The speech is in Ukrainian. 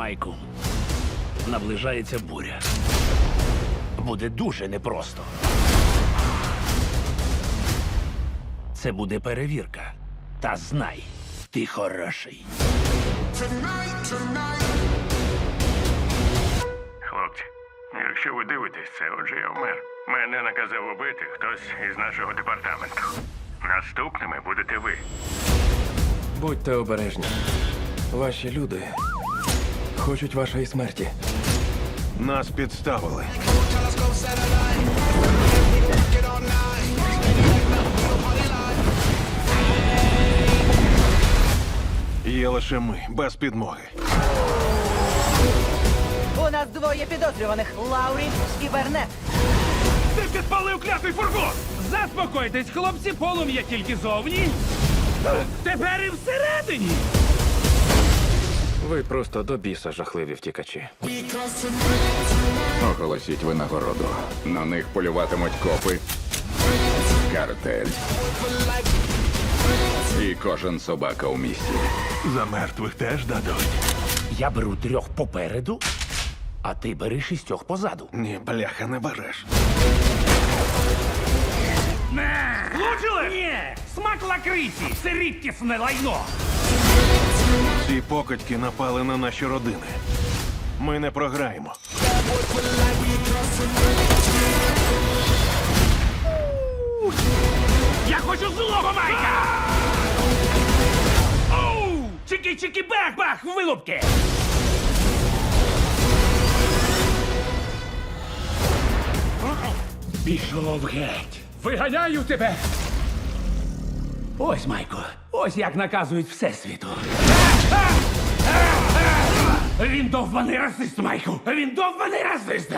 Майку, наближається буря. Буде дуже непросто. Це буде перевірка. Та знай, ти хороший. Хлопці, якщо ви дивитесь це, отже я вмер. Мене наказав убити хтось із нашого департаменту. Наступними будете ви. Будьте обережні. Ваші люди хочуть вашої смерті. Нас підставили. Є лише ми, без підмоги. У нас двоє підозрюваних Лаурі і Бернет. Ти підпалив клятий фургон! Заспокойтесь, хлопці, полум'я тільки зовні. Тепер і всередині. Ви просто до біса жахливі втікачі. Оголосіть винагороду. На них полюватимуть копи, картель і кожен собака у місті. За мертвих теж дадуть. Я беру трьох попереду, а ти бери шістьох позаду. Ні, бляха, не береш. Влучили? Ні! Смак лакриці! Це рідкісне лайно! Ці покидьки напали на наші родини. Ми не програємо. Я хочу злого майка! Оу! Чики-чики бах-бах, вилупки! Пішов геть! Виганяю тебе! Ось, Майко, Ось як наказують Всесвіту. Він довбаний расист, Майку! Він довбаний расист!